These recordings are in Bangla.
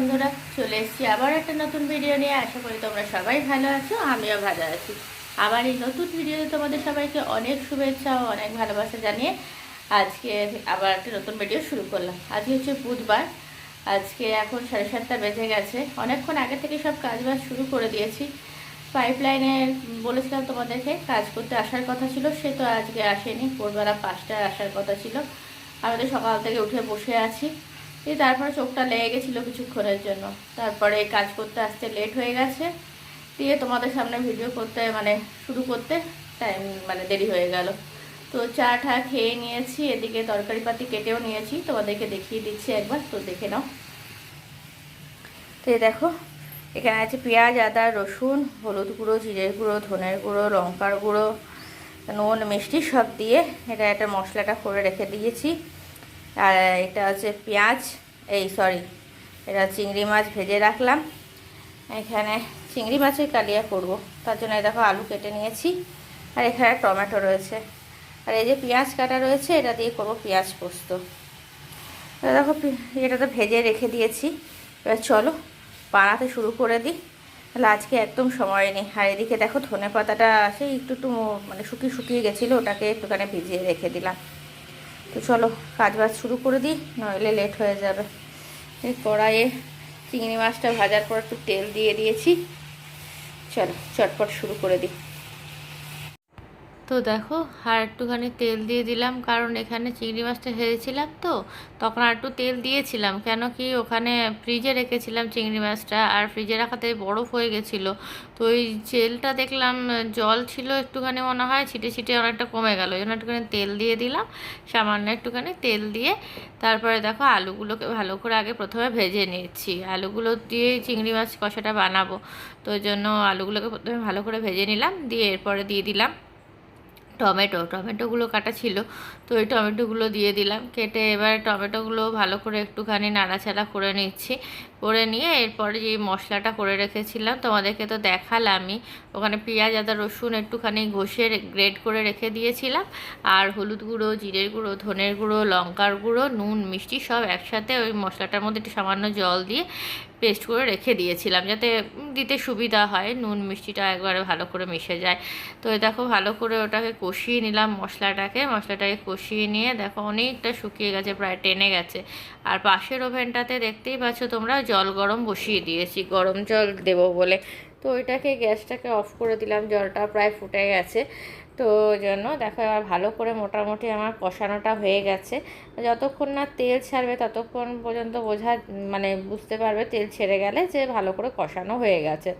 বন্ধুরা, চলে এসেছি আবার একটা নতুন ভিডিও নিয়ে। আশা করি তোমরা সবাই ভালো আছো, আমিও ভালো আছি। আবার এই নতুন ভিডিওতে তোমাদের সবাইকে অনেক শুভেচ্ছা ও অনেক ভালোবাসা জানিয়ে আজকে আবার একটা নতুন ভিডিও শুরু করলাম। আজকে হচ্ছে বুধবার, আজকে এখন সাড়ে সাতটা বেজে গেছে। অনেকক্ষণ আগে থেকে সব কাজবাজ শুরু করে দিয়েছি। পাইপলাইনে বলেছিলাম তোমাদেরকে, কাজ করতে আসার কথা ছিল, সে তো আজকে আসেনি। ভোরবেলা পাঁচটায় আসার কথা ছিল। আমি তো সকাল থেকে উঠে বসে আছি। এই তারপরে চোখটা লেগে গেছিল কিছুক্ষণের জন্য। তারপরে কাজ করতে আসতে লেট হয়ে গেছে। দিয়ে তোমাদের সামনে ভিডিও করতে মানে শুরু করতে টাইম মানে দেরি হয়ে গেল। তো চা টা খেয়ে নিয়েছি, এদিকে তরকারি পাতি কেটেও নিয়েছি। তোমাদেরকে দেখিয়ে দিচ্ছি একবার, তো দেখে নাও। তো দেখো, এখানে আছে পেঁয়াজ, আদা, রসুন, হলুদ গুঁড়ো, জিরের গুঁড়ো, ধনের গুঁড়ো, লঙ্কার গুঁড়ো, নুন, মিষ্টি সব দিয়ে এটা একটা মশলাটা করে রেখে দিয়েছি। আর এটা হচ্ছে পেঁয়াজ, এই সরি এটা চিংড়ি মাছ ভেজে রাখলাম। এখানে চিংড়ি মাছের কালিয়া করব, তার জন্য দেখো আলু কেটে নিয়েছি, আর এখানে টমেটো রয়েছে। আর এই যে পেঁয়াজ কাটা রয়েছে, এটা দিয়ে করব পেঁয়াজ পোস্ত। দেখো এটা তো ভেজে রেখে দিয়েছি, এবার চলো বানাতে শুরু করে দিই। তাহলে আজকে একদম সময় নেই। আর এদিকে দেখো ধনে পাতাটা সেই একটু একটু মানে শুকিয়ে শুকিয়ে গেছিল, ওটাকে একটুখানি ভিজিয়ে রেখে দিলাম। তো চলো কাজ বাজ শুরু করে দিই, নইলে লেট হয়ে যাবে। এই কড়াইয়ে চিংড়ি মাছটা ভাজার পর একটু তেল দিয়ে দিয়েছি। চলো, চটপট শুরু করে দিই। তো দেখো, আর একটুখানি তেল দিয়ে দিলাম, কারণ এখানে চিংড়ি মাছটা হেরেছিলাম তো, তখন আর একটু তেল দিয়েছিলাম। কেন কি ওখানে ফ্রিজে রেখেছিলাম চিংড়ি মাছটা, আর ফ্রিজে রাখাতে বরফ হয়ে গেছিল। তো ওই তেলটা দেখলাম, জল ছিল একটুখানি মনে হয়, ছিটে ছিটে অনেকটা কমে গেল ওই জন্য একটুখানি তেল দিয়ে দিলাম, সামান্য একটুখানি তেল দিয়ে। তারপরে দেখো, আলুগুলোকে ভালো করে আগে প্রথমে ভেজে নিয়েছি আলুগুলো দিয়ে চিংড়ি মাছ কষাটা বানাবো, তো ওই জন্য আলুগুলোকে প্রথমে ভালো করে ভেজে নিলাম, দিয়ে এরপরে দিয়ে দিলাম টমেটো, টমেটোগুলো কাটা ছিল, তো ওই টমেটোগুলো দিয়ে দিলাম, কেটে এবার টমেটোগুলো ভালো করে একটুখানি নাড়াচাড়া করে নিচ্ছি। করে নিয়ে এরপরে যে মশলাটা করে রেখেছিলাম, তোমাদেরকে তো দেখালামই। ওখানে পেঁয়াজ, আদা, রসুন একটুখানি ঘষে গ্রেড করে রেখে দিয়েছিলাম। আর হলুদ গুঁড়ো, জিরের গুঁড়ো, ধনের গুঁড়ো, লঙ্কার গুঁড়ো, নুন, মিষ্টি সব একসাথে ওই মশলাটার মধ্যে একটু সামান্য জল দিয়ে পেস্ট করে রেখে দিয়েছিলাম যাতে দিতে সুবিধা হয়। নুন, মিষ্টিটা একবারে ভালো করে মিশে যায়। তো দেখো ভালো করে ওটাকে কষিয়ে নিলাম মশলাটাকে। মশলাটাকে কষিয়ে নিয়ে দেখো অনেকটা শুকিয়ে গেছে, প্রায় টেনে গেছে। আর পাশের ওভেনটাতে দেখতেই পাচ্ছ তোমরা জল গরম বসিয়ে দিয়েছি, গরম জল দেবো বলে। তো ওইটাকে, গ্যাসটাকে অফ করে দিলাম, জলটা প্রায় ফুটে গেছে। তো জন্য দেখো এবার ভালো করে মোটামুটি আমার কষানোটা হয়ে গেছে। যতক্ষণ না তেল ছাড়বে ততক্ষণ পর্যন্ত বোঝা মানে বুঝতে পারবে তেল ছেড়ে গেলে যে ভালো করে কষানো হয়ে গেছে।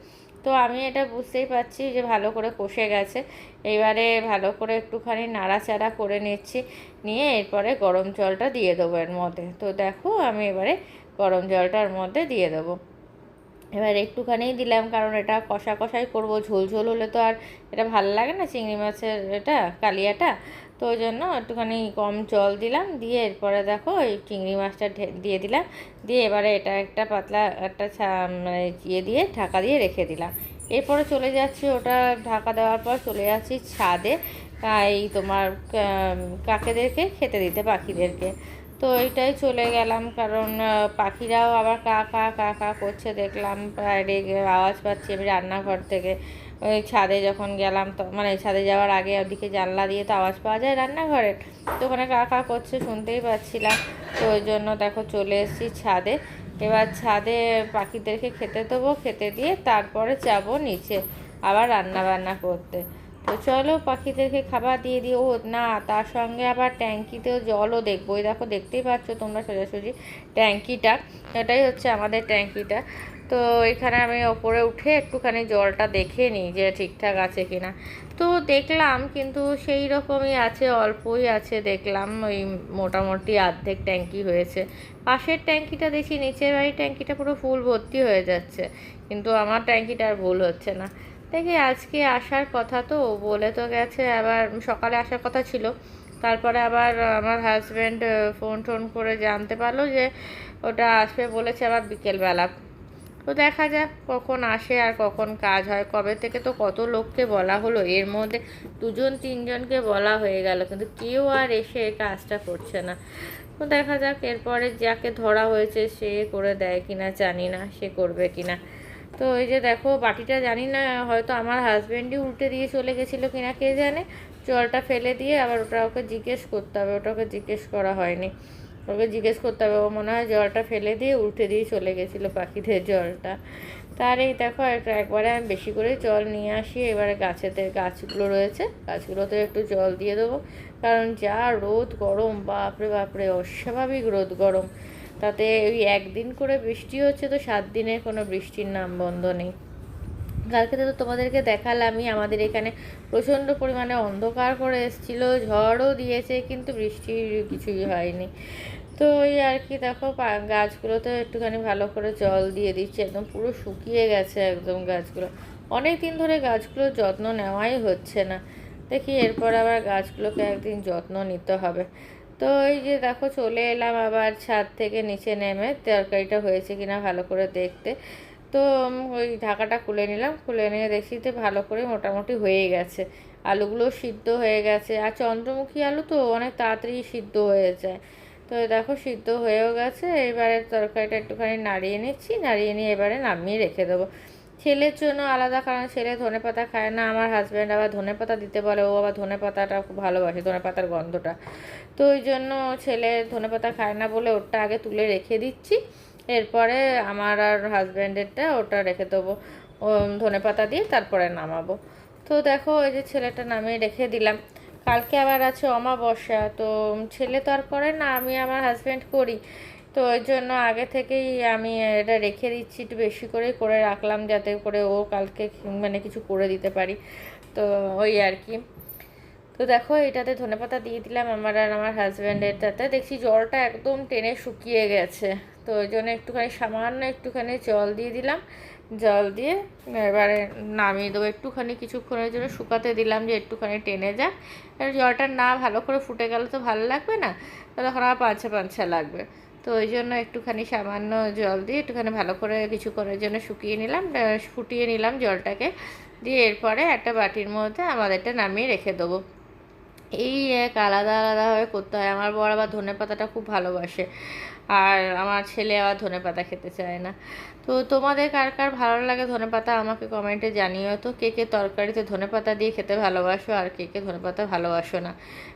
তো আমি এটা বুঝতেই পারছি যে ভালো করে কষে গেছে। এবারে ভালো করে একটুখানি নাড়াচাড়া করে নিচ্ছি, নিয়ে এরপরে গরম জলটা দিয়ে দেবো এর মধ্যে। তো দেখো আমি এবারে গরম জলটার মধ্যে দিয়ে দেবো। এবার একটুখানি দিলাম, কারণ এটা কষা কষাই করব। ঝোল ঝোল হলে তো আর এটা ভালো লাগে না চিংড়ি মাছের এটা, কালিয়াটা। তো ওই জন্য একটুখানি কম জল দিলাম, দিয়ে এরপরে দেখো এই চিংড়ি মাছটা দিয়ে দিলাম। দিয়ে এবারে এটা একটা পাতলা একটা মানে ইয়ে দিয়ে, ঢাকা দিয়ে রেখে দিলাম। এরপরে চলে যাচ্ছি ওটা ঢাকা দেওয়ার পর চলে যাচ্ছি ছাদে। এই তোমার কাকেদেরকে, খেতে দিতে পাখিদেরকে। তো এইটাই চলে গেলাম, কারণ পাখিরাও আবার কা কা কা কা করছে, দেখলাম বাইরে আওয়াজ পাচ্ছি আমি রান্নাঘর থেকে। ওই ছাদে যখন গেলাম তো মানে ছাদে যাওয়ার আগে ওদিকে জানলা দিয়ে তো আওয়াজ পাওয়া যায় রান্নাঘরের, তো ওখানে কা কা করছে শুনতেই পাচ্ছিলাম। তো ওই জন্য দেখো চলে এসেছি ছাদে। এবার ছাদে পাখিদেরকে খেতে দেবো, খেতে দিয়ে তারপরে যাব নিচে আবার রান্না বান্না করতে। তো চলো পাখিদেরকে খাবার দিয়ে দিই। ও, না, তার সঙ্গে আবার ট্যাঙ্কিতেও জলও দেখব। ওই দেখো, দেখতেই পাচ্ছ তোমরা সোজাসুজি ট্যাঙ্কিটা। এটাই হচ্ছে আমাদের ট্যাঙ্কিটা। তো এখানে আমি ওপরে উঠে একটুখানি জলটা দেখে নিই যে ঠিকঠাক আছে কিনা। তো দেখলাম, কিন্তু সেই রকমই আছে, অল্পই আছে। দেখলাম ওই মোটামুটি অর্ধেক ট্যাঙ্কি হয়েছে। পাশের ট্যাঙ্কিটা দেখি, নিচের বাড়ির ট্যাঙ্কিটা পুরো ফুল ভর্তি হয়ে যাচ্ছে। কিন্তু আমার ট্যাঙ্কিটা আর ভুল হচ্ছে না। দেখি আজকে আসার কথা তো, বলে তো গেছে, আবার সকালে আসার কথা ছিল। তারপরে আবার আমার হাজব্যান্ড ফোন টোন করে জানতে পারল যে ওটা আসবে বলেছে আবার বিকেলবেলা। তো দেখা যাক কখন আসে আর কখন কাজ হয়। কবে থেকে তো কত লোককে বলা হলো, এর মধ্যে দুজন তিনজনকে বলা হয়ে গেল, কিন্তু কেউ আর এসে কাজটা করছে না। তো দেখা যাক এরপরে যাকে ধরা হয়েছে সে করে দেয় কিনা জানি না, সে করবে কিনা। তো এই যে দেখো, বাটিটা জানি না, হয়তো আমার হাজব্যান্ডই উল্টে দিয়ে চলে গেছিল কিনা, কে জানে? জলটা ফেলে দিয়ে আবার ওটা ওকে জিজ্ঞেস করতে হবে, ওটা ওকে জিজ্ঞেস করা হয়নি। ওকে জিজ্ঞেস করতে হবে, ও মনে হয় জলটা ফেলে দিয়ে উল্টে দিয়ে চলে গেছিল পাখিদের জলটা। তার এই দেখো একটা একবারে আমি বেশি করে জল নিয়ে আসি, এবারে গাছেতে, গাছগুলো রয়েছে, গাছগুলোতে একটু জল দিয়ে দেবো। কারণ যা রোদ গরম, বাপরে বাপরে, অস্বাভাবিক রোদ গরম। তাতে ওই একদিন করে বৃষ্টি হচ্ছে, তো সাত দিনের কোনো বৃষ্টির নাম বন্ধ নেই। কালকে তো তোমাদেরকে দেখালামই, আমাদের এখানে প্রচণ্ড পরিমাণে অন্ধকার করে এসেছিল, ঝড়ও দিয়েছে, কিন্তু বৃষ্টি কিছুই হয়নি। তো ওই আর কি, দেখো গাছগুলোতে একটুখানি ভালো করে জল দিয়ে দিচ্ছে, একদম পুরো শুকিয়ে গেছে একদম গাছগুলো। অনেক দিন ধরে গাছগুলোর যত্ন নেওয়াই হচ্ছে না। দেখি এরপর আবার গাছগুলোকে একদিন যত্ন নিতে হবে। তো এই যে দেখো চলে এলাম আবার ছাদ থেকে নিচে নেমে। তরকারিটা হয়েছে কিনা ভালো করে দেখতে। তো ওই ঢাকাটা খুলে নিলাম। খুলে নিয়ে দেখি তো ভালো করে মোটামুটি হয়ে গেছে। আলুগুলো সিদ্ধ হয়ে গেছে। আর চন্দ্রমুখী আলু তো অনেক তাড়াতাড়ি সিদ্ধ হয়ে যায়। তো দেখো সিদ্ধ হয়েও গেছে। এবারে তরকারিটা একটুখানি নাড়িয়ে নিচ্ছি। নাড়িয়ে নিয়ে এবারে নামিয়ে রেখে দেবো। ছেলের জন্য আলাদা, কারণ ছেলে ধনে পাতা খায় না। আমার হাজব্যান্ড আবার ধনে পাতা দিতে বলে, ও আবার ধনে পাতাটা খুব ভালোবাসে, ধনে পাতার গন্ধটা। তো ওই জন্য ছেলে ধনে পাতা খায় না বলে ওরটা আগে তুলে রেখে দিচ্ছি। এরপরে আমার আর হাজব্যান্ডেরটা ওটা রেখে দেবো। ধনে পাতা দিয়ে তারপরে নামাবো। তো দেখো, ওই যে ছেলেটা নামিয়ে রেখে দিলাম। কালকে আবার আছে অমাবস্যা, তো ছেলে তো আর করে না, আমি আমার হাজব্যান্ড করি। তো ওই জন্য আগে থেকেই আমি এটা রেখে দিচ্ছি, একটু বেশি করে করে রাখলাম যাতে করে ও কালকে মানে কিছু করে দিতে পারি। তো ওই আর কি। তো দেখো, এটাতে ধনেপাতা দিয়ে দিলাম আমার আর আমার হাজব্যান্ডেরটাতে দেখছি জলটা একদম টেনে শুকিয়ে গেছে। তো ওই জন্য একটুখানি, সামান্য একটুখানি জল দিয়ে দিলাম। জল দিয়ে এবারে নামিয়ে দেবো। একটুখানি কিছুক্ষণের জন্য শুকাতে দিলাম যে একটুখানি টেনে যাক। জলটা না ভালো করে ফুটে গেলে তো ভালো লাগবে না? তখন আবার পাঁচা পাঁচা লাগবে। তো ওই জন্য একটুখানি সামান্য জল দিয়ে একটুখানি ভালো করে কিছুক্ষণের জন্য শুকিয়ে নিলাম ফুটিয়ে নিলাম জলটাকে। দিয়ে এরপরে একটা বাটির মধ্যে আমাদেরটা নামিয়ে রেখে দেবো। এই এক আলাদা আলাদাভাবে করতে হয়। আমার বর আবার ধনে পাতাটা খুব ভালোবাসে আর আমার ছেলে আবার ধনে পাতা খেতে চায় না। তো তোমাদের কার কার ভালো লাগে ধনে পাতা আমাকে কমেন্টে জানিও তো। কে কে তরকারিতে ধনে পাতা দিয়ে খেতে ভালোবাসো আর কে কে ধনে পাতা ভালোবাসো না,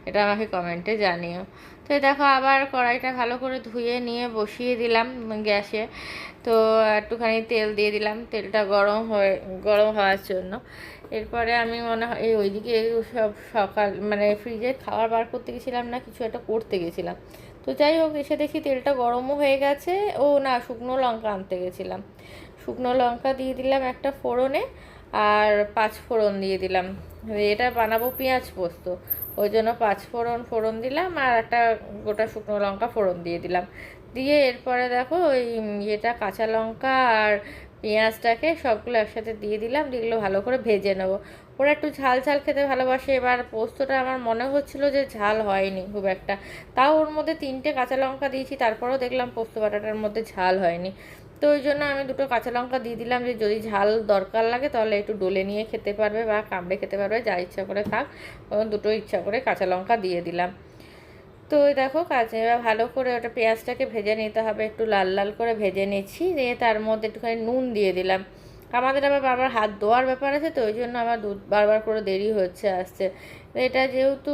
এটা আমাকে কমেন্টে জানিও। তো দেখো আবার কড়াইটা ভালো করে ধুয়ে নিয়ে বসিয়ে দিলাম গ্যাসে। তো একটুখানি তেল দিয়ে দিলাম, তেলটা গরম হয়ে, গরম হওয়ার জন্য। এরপরে আমি মনে হয়, এই ওইদিকে সব সকাল মানে ফ্রিজে খাবার বার করতে গেছিলাম না, কিছু একটা করতে গেছিলাম। তো যাই হোক, এসে দেখি তেলটা গরমও হয়ে গেছে। ও না, শুকনো লঙ্কা আনতে গেছিলাম। শুকনো লঙ্কা দিয়ে দিলাম একটা ফোড়নে, আর পাঁচ ফোড়ন দিয়ে দিলাম। এটা বানাবো পেঁয়াজ পোস্ত। ওই জন্য পাঁচ ফোড়ন ফোড়ন দিলাম আর একটা গোটা শুকনো লঙ্কা ফোড়ন দিয়ে দিলাম। দিয়ে এরপরে দেখো ওই ইয়েটা, কাঁচা লঙ্কা আর পেঁয়াজটাকে সবগুলো একসাথে দিয়ে দিলাম যেগুলো ভালো করে ভেজে নেব। ওরা একটু ঝাল ঝাল খেতে ভালোবাসে। এবার পোস্তটা আমার মনে হচ্ছিল যে ঝাল হয়নি খুব একটা। তাও ওর মধ্যে তিনটে কাঁচা লঙ্কা দিয়েছি, তারপরেও দেখলাম পোস্ত বাটাটার মধ্যে ঝাল হয়নি। তো ওই জন্য আমি দুটো কাঁচা লঙ্কা দিয়ে দিলাম যে যদি ঝাল দরকার লাগে তাহলে একটু ডলে নিয়ে খেতে পারবে বা কামড়ে খেতে পারবে, যা ইচ্ছা করে থাক দুটো ইচ্ছা করে কাঁচা লঙ্কা দিয়ে দিলাম। তো দেখো কাঁচা এবার ভালো করে ওটা পেঁয়াজটাকে ভেজে নিতে হবে, একটু লাল লাল করে ভেজে নিচ্ছি, দিয়ে তার মধ্যে একটুখানি নুন দিয়ে দিলাম। আমাদের আবার বারবার হাত ধোয়ার ব্যাপার আছে তো, ওই জন্য আমার দুধ বারবার করে দেরি হচ্ছে আসছে এটা যেহেতু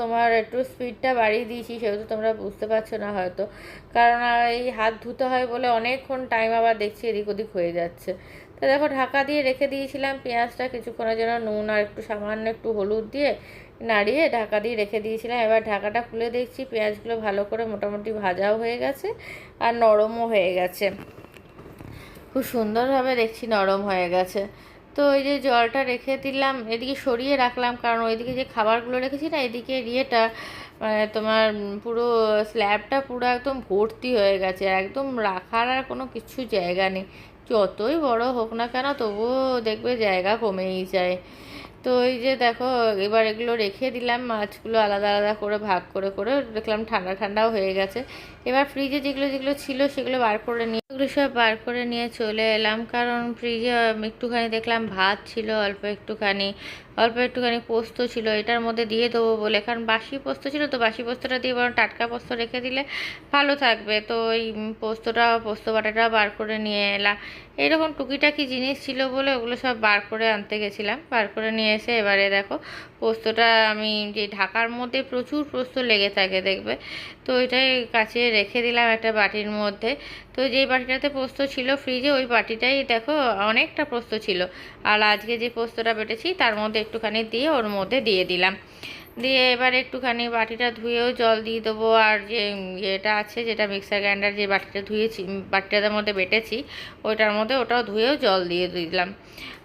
তোমার একটু স্পিডটা বাড়িয়ে দিয়েছি, সেহেতু তোমরা বুঝতে পারছ না হয়তো। কারণ এই হাত ধুতে হয় বলে অনেকক্ষণ টাইম আবার দেখছি এদিক ওদিক হয়ে যাচ্ছে। তো দেখো, ঢাকা দিয়ে রেখে দিয়েছিলাম পেঁয়াজটা, কিছুক্ষণের জন্য নুন আর একটু সামান্য একটু হলুদ দিয়ে নাড়িয়ে ঢাকা দিয়ে রেখে দিয়েছিলাম। এবার ঢাকাটা খুলে দেখছি, পেঁয়াজগুলো ভালো করে মোটামুটি ভাজাও হয়ে গেছে আর নরমও হয়ে গেছে। খুব সুন্দরভাবে দেখছি নরম হয়ে গেছে। তো ওই যে জলটা রেখে দিলাম, এদিকে সরিয়ে রাখলাম, কারণ ওইদিকে যে খাবারগুলো রেখেছি না, এদিকে ইয়েটা মানে তোমার পুরো স্ল্যাবটা পুরো একদম ভর্তি হয়ে গেছে, একদম রাখার আর কোনো কিছু জায়গা নেই। যতই বড় হোক না কেন, তবুও দেখবে জায়গা কমেই যায়। তো এই যে দেখো, এবার এগুলো রেখে দিলাম, মাছগুলো আলাদা আলাদা করে, ভাগ করে করে দেখলাম ঠান্ডা ঠান্ডাও হয়ে গেছে। এবার ফ্রিজে যেগুলো যেগুলো ছিল সেগুলো বার করে নিয়ে, এগুলো সব বার করে নিয়ে চলে এলাম। কারণ ফ্রিজে একটুখানি দেখলাম ভাত ছিল, অল্প একটুখানি। অল্প একটুখানি পোস্ত ছিল, এটার মধ্যে দিয়ে দেবো বলে। কারণ বাসি পোস্ত ছিল তো, বাসি পোস্তটা দিয়ে বরং টাটকা পোস্ত রেখে দিলে ভালো থাকবে। তো ওই পোস্তটা, পোস্ত বাটাটা বার করে নিয়ে এলাম। এরকম টুকিটাকি জিনিস ছিল বলে ওগুলো সব বার করে আনতে গেছিলাম। বার করে নিয়ে এসে এবারে দেখো, পোস্তটা আমি যে ঢাকার মধ্যে প্রচুর পোস্ত লেগে থাকে দেখবে। তো এটাই কাছে রেখে দিলাম একটা বাটির মধ্যে। তো যেই বাটিটাতে পোস্ত ছিল ফ্রিজে, ওই বাটিটাই দেখো অনেকটা পোস্ত ছিল। আর আজকে যে পোস্তটা বেটেছি, তার মধ্যে একটুখানি দিয়ে ওর মধ্যে দিয়ে দিলাম। দিয়ে এবার একটুখানি বাটিটা ধুয়েও জল দিয়ে দেবো। আর যে ইয়েটা আছে, যেটা মিক্সার গ্রাইন্ডার যে বাটিটা ধুয়েছি বাটিটাদের মধ্যে বেটেছি, ওইটার মধ্যে ওটাও ধুয়েও জল দিয়ে দিলাম।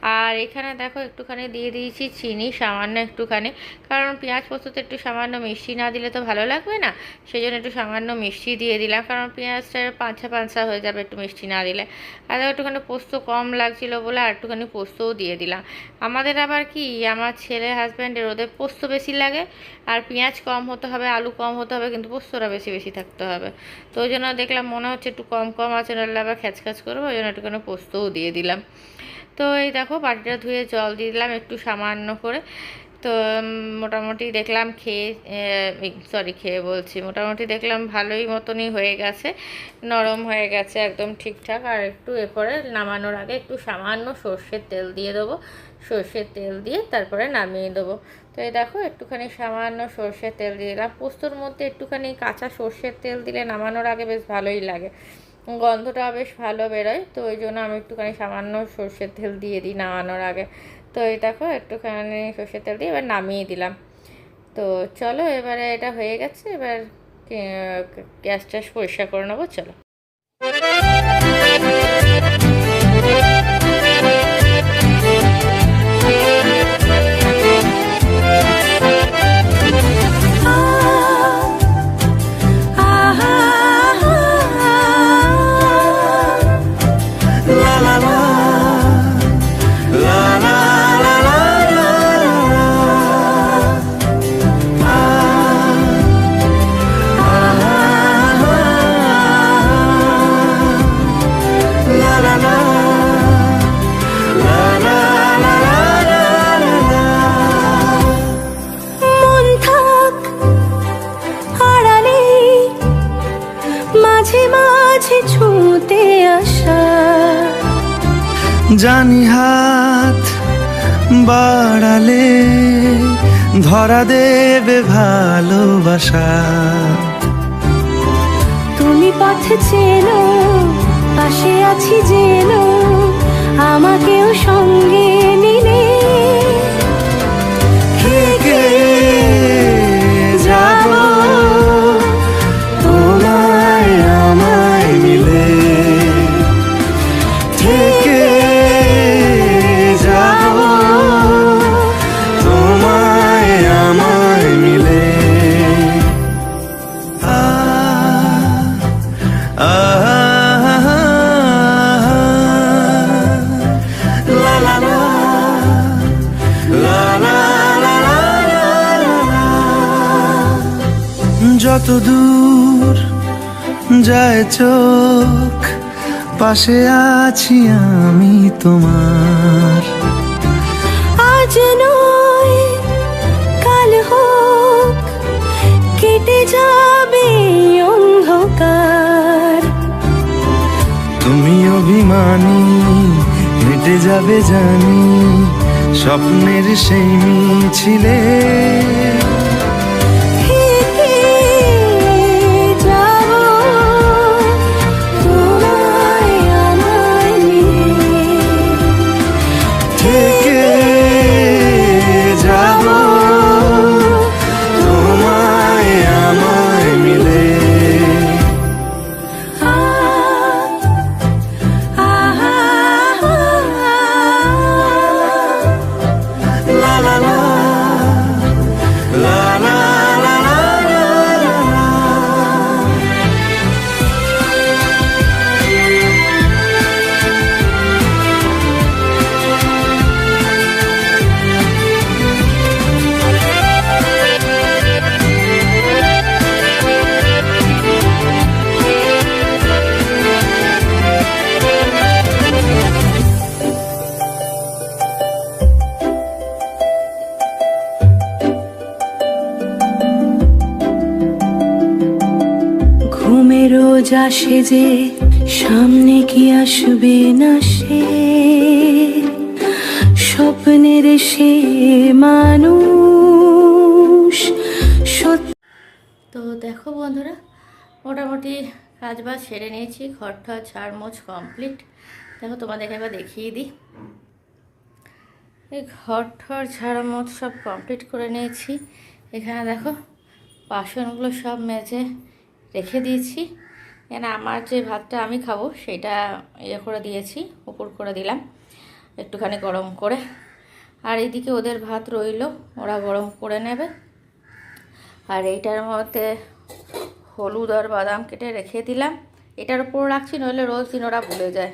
আর এখানে দেখো একটুখানি দিয়ে দিয়েছি চিনি, সামান্য একটুখানি। কারণ পেঁয়াজ পোস্ততে একটু সামান্য মিষ্টি না দিলে তো ভালো লাগবে না। সেই জন্য একটু সামান্য মিষ্টি দিয়ে দিলাম। কারণ পেঁয়াজটা পাঁচা পাঁচা হয়ে যাবে একটু মিষ্টি না দিলে। আর দেখো একটুখানি পোস্ত কম লাগছিল বলে আর একটুখানি পোস্তও দিয়ে দিলাম। আমাদের আবার কি, আমার ছেলে হাজব্যান্ডের ওদের পোস্ত বেশি লাগে। আর পেঁয়াজ কম হতে হবে, আলু কম হতে হবে, কিন্তু পোস্তটা বেশি বেশি থাকতে হবে। তো ওই জন্য দেখলাম মনে হচ্ছে একটু কম কম আছে, নাহলে আবার খ্যাচখ্যাচ করব, ওই জন্য একটুখানি পোস্তও দিয়ে দিলাম। তো এই দেখো বাটিটা ধুয়ে জল দিয়ে দিলাম একটু সামান্য করে। তো মোটামুটি দেখলাম খেয়ে সরি খেয়ে বলছি। মোটামুটি দেখলাম ভালোই মতনই হয়ে গেছে, নরম হয়ে গেছে একদম ঠিকঠাক। আর একটু এরপরে নামানোর আগে একটু সামান্য সর্ষের তেল দিয়ে দেবো। সর্ষের তেল দিয়ে তারপরে নামিয়ে দেবো। তো এই দেখো একটুখানি সামান্য সর্ষের তেল দিয়ে দিলাম। পোস্তর মধ্যে একটুখানি কাঁচা সর্ষের তেল দিলে নামানোর আগে বেশ ভালোই লাগে। গন্ধটা বেশ ভালো বেরোয়, তো ওই জন্য আমি একটুখানি সামান্য সর্ষের তেল দিয়ে দিই নামানোর আগে। তো দেখো, একটুখানি সর্ষের তেল দিয়ে এবার নামিয়ে দিলাম। তো চলো, এবারে এটা হয়ে গেছে, এবার গ্যাস ট্যাস পরিষ্কার করে নেব, চলো। ধরা দেবে ভালোবাসা। তুমি পথ চেনো পাশে আছি জেনো পাশে আছি আমি তোমার। আজ নয় কাল হোক কেটে যাবে অন্ধকার। তুমি অভিমানী হেঁটে যাবে জানি স্বপ্নের সেই মিছিলে। থেকে যা সেজে সামনে কি আসবে না সে? স্বপ্নের সে মানুষ তো দেখো বন্ধুরা, মোটামুটি কাজ বাজ সেরে নিয়েছি ঘরটা ঝাড় মোছ কমপ্লিট। দেখো তোমাদেরকে একবার দেখিয়ে দিই। এই ঘর ঠর ঝাড় মোছ সব কমপ্লিট করে নিয়েছি। এখানে দেখো বাসনগুলো সব মেজে রেখে দিয়েছি। এখানে আমার যে ভাতটা আমি খাব, সেটা ইয়ে করে দিয়েছি, উপর করে দিলাম, একটুখানি গরম করে। আর এইদিকে ওদের ভাত রইল, ওরা গরম করে নেবে। আর এইটার মধ্যে হলুদ আর বাদাম কেটে রেখে দিলাম। এটার উপর রাখছি, নইলে রোজ দিন ওরা ভুলে যায়।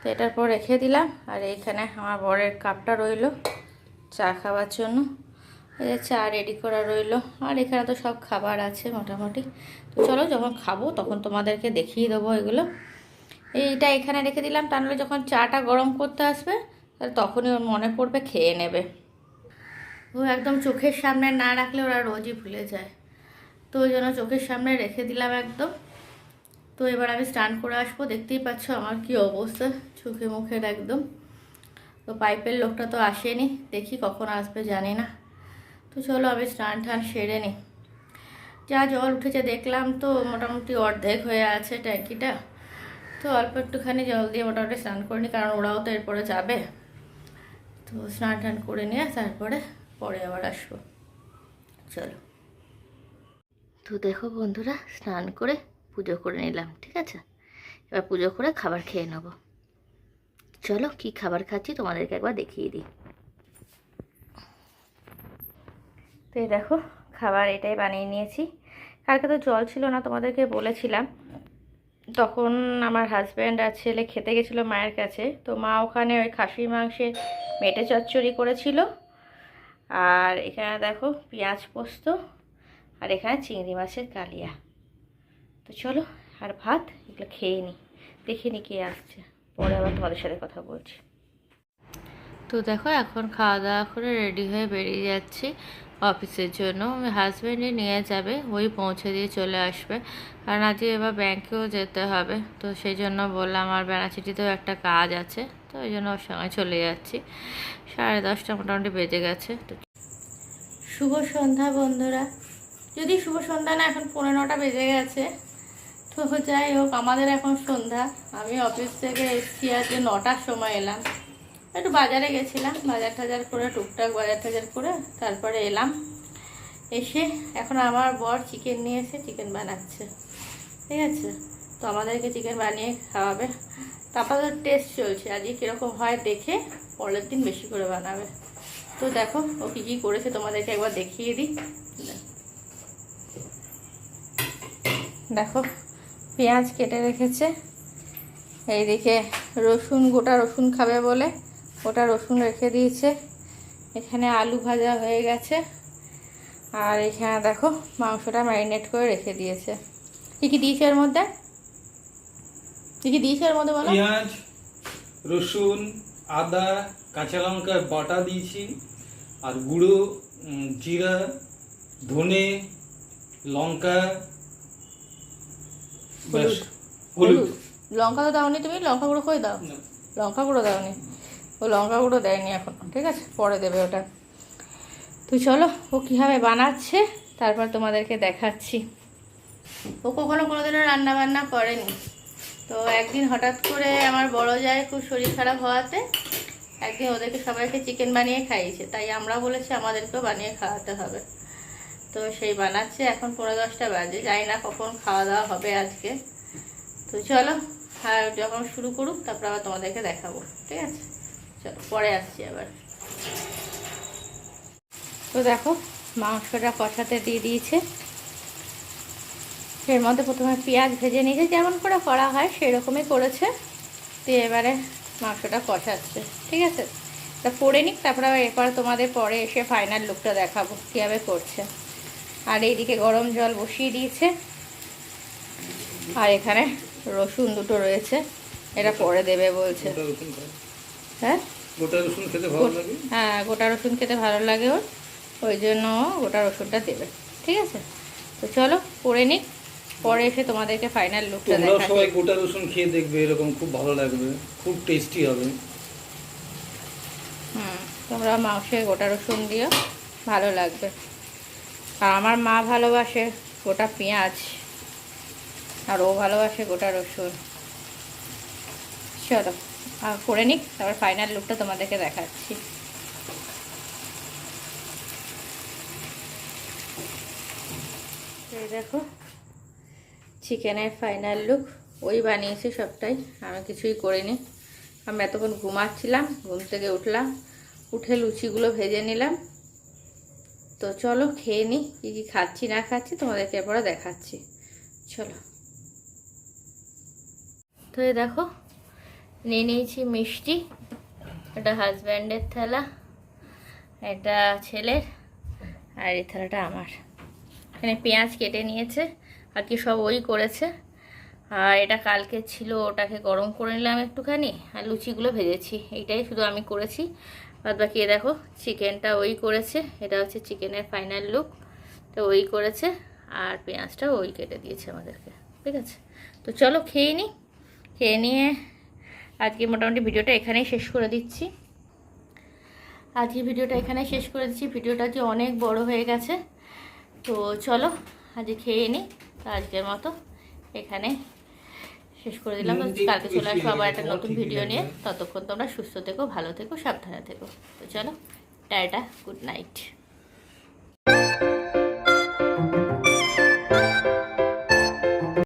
তো এটার পর রেখে দিলাম, আর এইখানে আমার বরের কাপটা রইল, চা খাওয়ার জন্য। এই চা রেডি করা রইল। আর এখানে তো সব খাবার আছে মোটামুটি। তো চলো যখন খাব তখন তোমাদেরকে দেখিয়ে দেবো এগুলো। এইটা এখানে রেখে দিলাম। তা নাহলে যখন চাটা গরম করতে আসবে, তাহলে তখনই ওর মনে পড়বে, খেয়ে নেবে। ও একদম চোখের সামনে না রাখলে ওরা রোজই ভুলে যায়। তো ওই জন্য চোখের সামনে রেখে দিলাম একদম। তো এবার আমি স্নান করে আসব। দেখতেই পাচ্ছ আমার কি অবস্থা, চোখে মুখের একদম। তো পাইপের লোকটা তো আসেনি, দেখি কখন আসবে জানি না। তো চলো আমি স্নান টান সেরে নিই। যা জল উঠেছে দেখলাম তো, মোটামুটি অর্ধেক হয়ে আছে ট্যাঙ্কিটা। তো অল্প একটুখানি জল দিয়ে মোটামুটি স্নান করে নিই কারণ ওরাও তো এরপরে যাবে। তো স্নান টান করে নিয়ে তারপরে পরে আবার আসব। চলো। তো দেখো বন্ধুরা, স্নান করে পুজো করে নিলাম, ঠিক আছে? এবার পুজো করে খাবার খেয়ে নেব। চলো, কি খাবার খাচ্ছি তোমাদেরকে একবার দেখিয়ে দিই। তো এই দেখো, খাবার এটাই বানিয়ে নিয়েছি। কালকে তো জল ছিল না তোমাদেরকে বলেছিলাম। তখন আমার হাজব্যান্ড আর ছেলে খেতে গেছিল মায়ের কাছে। তো মা ওখানে ওই খাসির মাংসে মেটে চচ্চড়ি করেছিল। আর এখানে দেখো পেঁয়াজ পোস্ত আর এখানে চিংড়ি মাছের কালিয়া। তো চলো, আর ভাত এগুলো খেয়ে নিই দেখে নি কে আসছে। পরে আবার তোমাদের সাথে কথা বলছি। তো দেখো, এখন খাওয়া দাওয়া করে রেডি হয়ে বেরিয়ে যাচ্ছি। অফিসের জন্য। হাজব্যান্ডে নিয়ে যাবে, ওই পৌঁছে দিয়ে চলে আসবে। কারণ আজকে এবার ব্যাংকেও যেতে হবে। তো সেই জন্য বললাম আমার বেনাচিটিতেও একটা কাজ আছে। তো ওই জন্য ওর সঙ্গে চলে যাচ্ছি। সাড়ে দশটা মোটামুটি বেজে গেছে। তো শুভ সন্ধ্যা বন্ধুরা। যদি শুভ সন্ধ্যা না, এখন পনেরোটা বেজে গেছে। তো যাই হোক, আমাদের এখন সন্ধ্যা। আমি অফিস থেকে এসছি, আজকে নটার সময় এলাম। একটু বাজারে গেছিলাম, বাজার টাজার করে, টুকটাক বাজার টাজার করে তারপরে এলাম। এসে এখন আমার বর চিকেন নিয়ে এসে চিকেন বানাচ্ছে। ঠিক আছে? তো আমাদেরকে চিকেন বানিয়ে খাওয়াবে। তারপরে টেস্ট চলছে, আজকে কীরকম হয় দেখে পরের দিন বেশি করে বানাবে। তো দেখো, ও কী কী করেছে তোমাদেরকে একবার দেখিয়ে দিই। দেখো, পেঁয়াজ কেটে রেখেছে। এইদিকে রসুন, গোটা রসুন খাবে বলে। গোটা রসুন রেখে দিয়েছে। এখানে আলু ভাজা হয়ে গেছে। আর এখানে দেখো মাংসটা ম্যারিনেট করে রেখে দিয়েছে। কী কী দিয়েছে এর মধ্যে? কী কী দিয়েছে এর মধ্যে বলো? পেঁয়াজ রসুন আদা কাঁচা লঙ্কার বাটা দিয়েছি। আর গুঁড়ো জিরা ধনে লঙ্কা হলুদ। লঙ্কা তো দাওনি তুমি? লঙ্কা গুঁড়ো কই দাও? লঙ্কা গুঁড়ো দাওনি। ও লঙ্কা গুঁড়ো দেয়নি এখন। ঠিক আছে, পরে দেবে ওটা। তো চলো, ও কীভাবে বানাচ্ছে, তারপর তোমাদেরকে দেখাচ্ছি। ও কখনো কোনোদিনও রান্না বান্না করেনি। তো একদিন হঠাৎ করে আমার বড় যায় খুব শরীর খারাপ হওয়াতে, একদিন ওদেরকে সবাইকে চিকেন বানিয়ে খাইয়েছে। তাই আমরা বলেছি আমাদেরকেও বানিয়ে খাওয়াতে হবে। তো সেই বানাচ্ছে, এখন পনেরো দশটা বাজে। জানি না কখন খাওয়া দাওয়া হবে আজকে। তো চলো, আর যখন শুরু করুক, তারপর আবার তোমাদেরকে দেখাবো। ঠিক আছে? চলো পরে আসছি আবার। তো দেখো মাংসটা কষাতে দিয়ে দিয়েছে। এর মধ্যে প্রথমে পেঁয়াজ ভেজে নিয়েছে যেমন করে করা হয় সেরকমই করেছে। দিয়ে এবারে মাংসটা কষাচ্ছে ঠিক আছে? তা করে নিক তারপরে এরপর তোমাদের পরে এসে ফাইনাল লুকটা দেখাবো কীভাবে করছে। আর এইদিকে গরম জল বসিয়ে দিয়েছে। আর এখানে রসুন দুটো রয়েছে এটা পরে দেবে বলছে। হ্যাঁ? গোটা রসুন খেতে ভালো লাগে? হ্যাঁ গোটা রসুন খেতে ভালো লাগে ওর। ওই জন্য গোটা রসুনটা দেবে। ঠিক আছে? তো চলো করে নিক। পরে এসে তোমাদেরকে ফাইনাল লুকটা দেখাচ্ছি সবাই গোটা রসুন খেয়ে দেখবে এরকম খুব ভালো লাগবে। খুব টেস্টি হবে। হুম তোমরা মাংসে গোটা রসুন দিও ভালো লাগবে। আর আমার মা ভালোবাসে গোটা পেঁয়াজ। আর ও ভালোবাসে গোটা রসুন। চলো। করে নিক, তারপর ফাইনাল লুকটা তোমাদেরকে দেখাচ্ছি। এই দেখো চিকেনের ফাইনাল লুক ওই বানিয়েছে সবটাই, আমি কিছুই করিনি। আমি এতক্ষণ ঘুমাচ্ছিলাম, ঘুম থেকে উঠলাম, উঠে লুচিগুলো ভেজে নিলাম। তো চলো খেয়ে নিই কী কী খাচ্ছি, না খাচ্ছি, তোমাদেরকে এরপরে দেখাচ্ছি। চলো। তো এই দেখো নিয়ে নিয়েছি মিষ্টি। এটা হাজব্যান্ডের থালা, এটা ছেলের, আর এই থালাটা আমার। এখানে পেঁয়াজ কেটে নিয়েছে আর কি সব ওই করেছে। আর এটা কালকে ছিল, ওটাকে গরম করে নিলাম একটুখানি, আর লুচিগুলো ভেজেছি। এইটাই শুধু আমি করেছি। বাদ বাকি দেখো, চিকেনটা ওই করেছে, এটা হচ্ছে চিকেনের ফাইনাল লুক তো ওই করেছে, আর পেঁয়াজটা ওই কেটে দিয়েছে আমাদেরকে, ঠিক আছে? তো চলো খেয়ে নিই খেয়ে নিয়ে আজকে মোটামুটি ভিডিওটা এখানেই শেষ করে দিচ্ছি। আজকে ভিডিওটা এখানে শেষ করে দিচ্ছি। ভিডিওটা যে অনেক বড় হয়ে গেছে। তো চলো আজকে খেয়ে নিই তো আজকের মতো এখানে শেষ করে দিলাম। কালকে চলে আসব আবার একটা নতুন ভিডিও নিয়ে। ততক্ষণ তোমরা সুস্থ থেকো ভালো থেকো সাবধানে থেকো। তো চলো টাটা গুড নাইট।